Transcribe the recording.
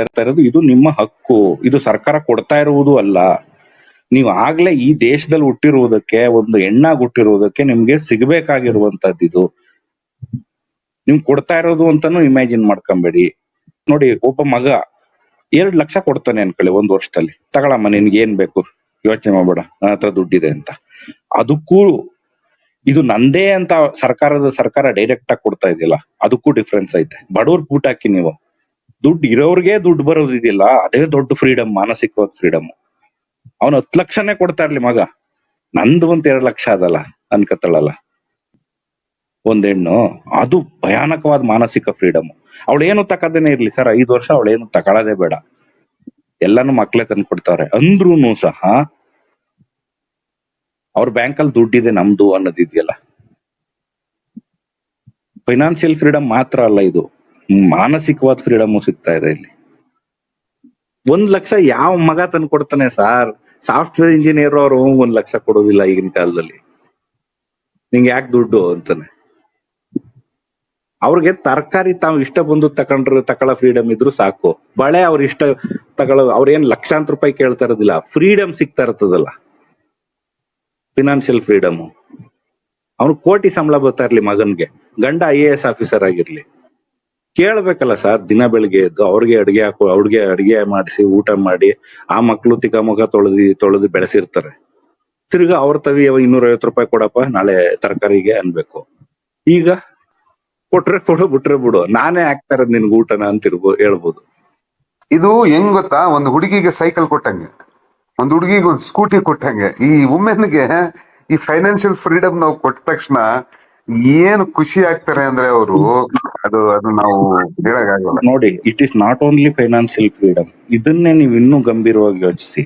ಇರೋದು ಇದು ನಿಮ್ಮ ಹಕ್ಕು. ಇದು ಸರ್ಕಾರ ಕೊಡ್ತಾ ಇರುವುದು ಅಲ್ಲ. ನೀವು ಆಗ್ಲೇ ಈ ದೇಶದಲ್ಲಿ ಹುಟ್ಟಿರುವುದಕ್ಕೆ, ಒಂದು ಹೆಣ್ಣಾಗಿ ಹುಟ್ಟಿರುವುದಕ್ಕೆ ನಿಮ್ಗೆ ಸಿಗ್ಬೇಕಾಗಿರುವಂತದ್ದು ಇದು. ನಿಮ್ ಕೊಡ್ತಾ ಇರೋದು ಅಂತಾನು ಇಮ್ಯಾಜಿನ್ ಮಾಡ್ಕೊಂಬೇಡಿ. ನೋಡಿ, ಒಬ್ಬ ಮಗ ಎರಡ್ ಲಕ್ಷ ಕೊಡ್ತಾನೆ ಅನ್ಕೊಳ್ಳಿ ಒಂದ್ ವರ್ಷದಲ್ಲಿ. ತಗೊಳಮ್ಮ, ನಿನ್ಗೆ ಏನ್ ಬೇಕು? ಯೋಚನೆ ಮಾಡ್ಬೇಡ, ನನ್ನ ಹತ್ರ ದುಡ್ಡಿದೆ ಅಂತ. ಅದಕ್ಕೂ ಇದು ನಂದೇ ಅಂತ ಸರ್ಕಾರದ ಸರ್ಕಾರ ಡೈರೆಕ್ಟ್ ಆಗಿ ಕೊಡ್ತಾ ಇದೆಯಲ್ಲ, ಅದಕ್ಕೂ ಡಿಫ್ರೆನ್ಸ್ ಐತೆ. ಬಡವ್ರ ಬೂಟ್ ಹಾಕಿ ನೀವು. ದುಡ್ಡು ಇರೋರ್ಗೆ ದುಡ್ಡು ಬರೋದಿದಿಲ್ಲ ಅದೇ ದೊಡ್ಡ ಫ್ರೀಡಮ್ ಮಾನಸಿಕವಾದ ಫ್ರೀಡಮ್ ಅವನು ಹತ್ ಲಕ್ಷನೇ ಕೊಡ್ತಾ ಇರ್ಲಿ ಮಗ. ನಂದು ಒಂದ್ ಎರಡ್ ಲಕ್ಷ ಅದಲ್ಲ, ಅನ್ಕತ್ತಳಲ್ಲ. ಒಂದ್ ಹೆಣ್ಣು, ಅದು ಭಯಾನಕವಾದ ಮಾನಸಿಕ ಫ್ರೀಡಮ್ ಅವಳೇನು ತಕದೇನೆ ಇರ್ಲಿ ಸರ್, ಐದ್ ವರ್ಷ ಅವಳೇನು ತಗೊಳ್ಳೋದೇ ಬೇಡ. ಎಲ್ಲಾನು ಮಕ್ಳೇ ತಂದು ಕೊಡ್ತಾವ್ರೆ ಅಂದ್ರೂನು ಸಹ ಅವ್ರ ಬ್ಯಾಂಕ್ ಅಲ್ಲಿ ದುಡ್ಡಿದೆ ನಮ್ದು ಅನ್ನೋದಿದೆಯಲ್ಲ ಫೈನಾನ್ಸಿಯಲ್ ಫ್ರೀಡಮ್ ಮಾತ್ರ ಅಲ್ಲ ಇದು. ಮಾನಸಿಕವಾದ ಫ್ರೀಡಮ್ ಸಿಗ್ತಾ ಇದೆ ಇಲ್ಲಿ. ಒಂದ್ ಲಕ್ಷ ಯಾವ ಮಗ ತಂದು ಕೊಡ್ತಾನೆ ಸಾರ್? ಸಾಫ್ಟ್ವೇರ್ ಇಂಜಿನಿಯರ್ ಅವರು ಒಂದ್ ಲಕ್ಷ ಕೊಡೋದಿಲ್ಲ ಈಗಿನ ಕಾಲದಲ್ಲಿ. ನಿಂಗೆ ಯಾಕೆ ದುಡ್ಡು ಅಂತಾನೆ. ಅವ್ರಿಗೆ ತರಕಾರಿ ತಾವು ಇಷ್ಟ ಬಂದು ತಕೊಂಡ್ರು ತಕೊಳ್ಳೋ ಫ್ರೀಡಮ್ ಇದ್ರು ಸಾಕು. ಬಳೆ ಅವ್ರ ಇಷ್ಟ ತಗೊಳ್ಳೋ ಅವ್ರೇನ್ ಲಕ್ಷಾಂತರ ರೂಪಾಯಿ ಕೇಳ್ತಾ ಇರೋದಿಲ್ಲ. ಫ್ರೀಡಮ್ ಸಿಗ್ತಾ ಇರ್ತದಲ್ಲ. ಫಿನಾನ್ಷಿಯಲ್ ಫ್ರೀಡಮ್ ಅವ್ನು ಕೋಟಿ ಸಂಬಳ ಬರ್ತಾ ಇರ್ಲಿ ಮಗನ್ಗೆ. ಗಂಡ ಐ ಎ ಎಸ್ ಆಫೀಸರ್ ಆಗಿರ್ಲಿ. ಕೇಳ್ಬೇಕಲ್ಲ ಸರ್, ದಿನ ಬೆಳಿಗ್ಗೆ ಎದ್ದು ಅವ್ರಿಗೆ ಅಡಿಗೆ ಹಾಕೋ, ಅವ್ರಿಗೆ ಅಡಿಗೆ ಮಾಡಿಸಿ, ಊಟ ಮಾಡಿ, ಆ ಮಕ್ಳು ತಿಕ್ಕ ಮುಖ ತೊಳೆದಿ, ತೊಳೆದು ಬೆಳೆಸಿರ್ತಾರೆ. ತಿರ್ಗಾ ಅವ್ರ ತವಿ ಇನ್ನೂರ ರೂಪಾಯಿ ಕೊಡಪ್ಪ, ನಾಳೆ ತರಕಾರಿಗೆ ಅನ್ಬೇಕು. ಈಗ ಕೊಟ್ರೆ ಕೊಡು, ಬಿಟ್ರೆ ಬಿಡು, ನಾನೇ ಹಾಕ್ತಾ ಇರೋದ್ ನಿನ್ಗೆ ಊಟನ ಅಂತ ಇರ್ಬೋದು ಹೇಳ್ಬೋದು. ಇದು ಹೆಂಗ್ ಗೊತ್ತಾ? ಒಂದು ಹುಡುಗಿಗೆ ಸೈಕಲ್ ಕೊಟ್ಟಂಗೆ. ಒಂದು ಹುಡುಗಿಗೆ ಒಂದ್ ಸ್ಕೂಟಿ ಕೊಟ್ಟಂಗೆ. ಈ ವುಮೆನ್ಗೆ ಈ ಫೈನಾನ್ಷಿಯಲ್ ಫ್ರೀಡಮ್ ನಾವು ಕೊಟ್ಟ ತಕ್ಷಣ ಏನು ಖುಷಿ ಆಗ್ತಾರೆ ಅಂದ್ರೆ ಅವರು ಅದು ಅದು ನಾವು ಹೇಳಕ್ಕಾಗಲ್ಲ. ನೋಡಿ it is not only financial freedom ಇದನ್ನೇ ನೀವು ಇನ್ನೂ ಗಂಭೀರವಾಗಿ ಯೋಚಿಸಿ.